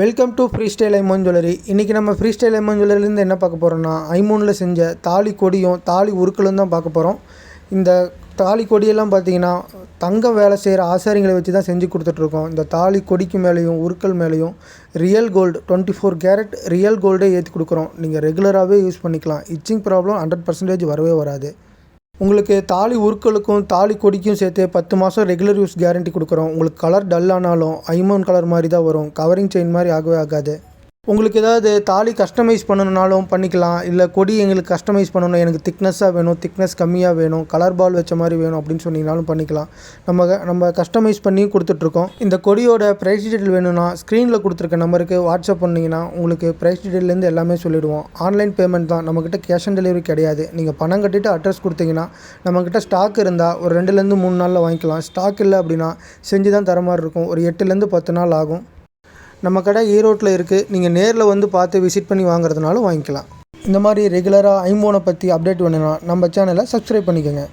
Welcome to free style ஐமோன் jewellery இன்றைக்கி நம்ம ஃப்ரீ ஸ்டைல் ஐமோன் ஜுவல்லரிலேருந்து என்ன பார்க்க போகிறோம்னா ஐமோனில் செஞ்ச தாலி கொடியும் தாலி உருக்களும் தான் பார்க்க போகிறோம் இந்த தாலி கொடியெல்லாம் பார்த்தீங்கன்னா தங்கம் வேலை செய்கிற ஆசாரிங்களை வச்சு தான் செஞ்சு கொடுத்துட்ருக்கோம் இந்த தாலி கொடிக்கு மேலேயும் உருக்கள் மேலேயும் real gold twenty four carat real கோல்டே ஏற்றி கொடுக்குறோம். நீங்கள் ரெகுலராகவே யூஸ் பண்ணிக்கலாம். இச்சிங் ப்ராப்ளம் ஹண்ட்ரட் பர்சன்டேஜ் வரவே வராது. உங்களுக்கு தாலி உருக்களுக்கும் தாலி கொடிக்கும் சேர்த்து பத்து மாதம் ரெகுலர் யூஸ் கேரண்டி கொடுக்குறோம். உங்களுக்கு கலர் டல் ஆனாலும் ஐமோன் கலர் மாதிரி தான் வரும். கவரிங் செயின் மாதிரி ஆகவே ஆகாது. உங்களுக்கு ஏதாவது தாலி கஸ்டமைஸ் பண்ணணுனாலும் பண்ணிக்கலாம். இல்லை கொடி எங்களுக்கு கஸ்டமைஸ் பண்ணணும். எனக்கு திக்னஸாக வேணும். திக்னஸ் கம்மியாக வேணும். கலர் பால் வச்ச மாதிரி வேணும் அப்படின்னு சொன்னீங்கனாலும் பண்ணிக்கலாம். நம்ம நம்ம கஸ்டமைஸ் பண்ணி கொடுத்துட்ருக்கோம். இந்த கொடியோட ப்ரைஸ் டீட்டெயில் வேணும்னா ஸ்க்ரீனில் கொடுத்துருக்க நம்பருக்கு வாட்ஸ்அப் பண்ணிங்கன்னா உங்களுக்கு ப்ரைஸ் டீட்டெயிலேருந்து எல்லாமே சொல்லிவிடுவோம் ஆன்லைன் பேமெண்ட் தான். நம்மக்கிட்ட கேஷ் ஆன் டெலிவரி கிடையாது. நீங்கள் பணம் கட்டிட்டு அட்ரஸ் கொடுத்தீங்கன்னா நம்மக்கிட்ட ஸ்டாக் இருந்தால் ஒரு ரெண்டுலேருந்து மூணு நாளில் வாங்கிக்கலாம். ஸ்டாக் இல்லை அப்படின்னா செஞ்சு தான் தர மாதிரி இருக்கும். ஒரு எட்டுலேருந்து பத்து நாள் ஆகும். நம்ம கடை ஈரோட்டில் இருக்குது நீங்கள் நேரில் வந்து பார்த்து விசிட் பண்ணி வாங்குறதுனாலும் வாங்கிக்கலாம். இந்த மாதிரி ரெகுலராக ஐம்போனை பற்றி அப்டேட் வேணும்னா நம்ம சேனலை சப்ஸ்கிரைப் பண்ணிக்கோங்க.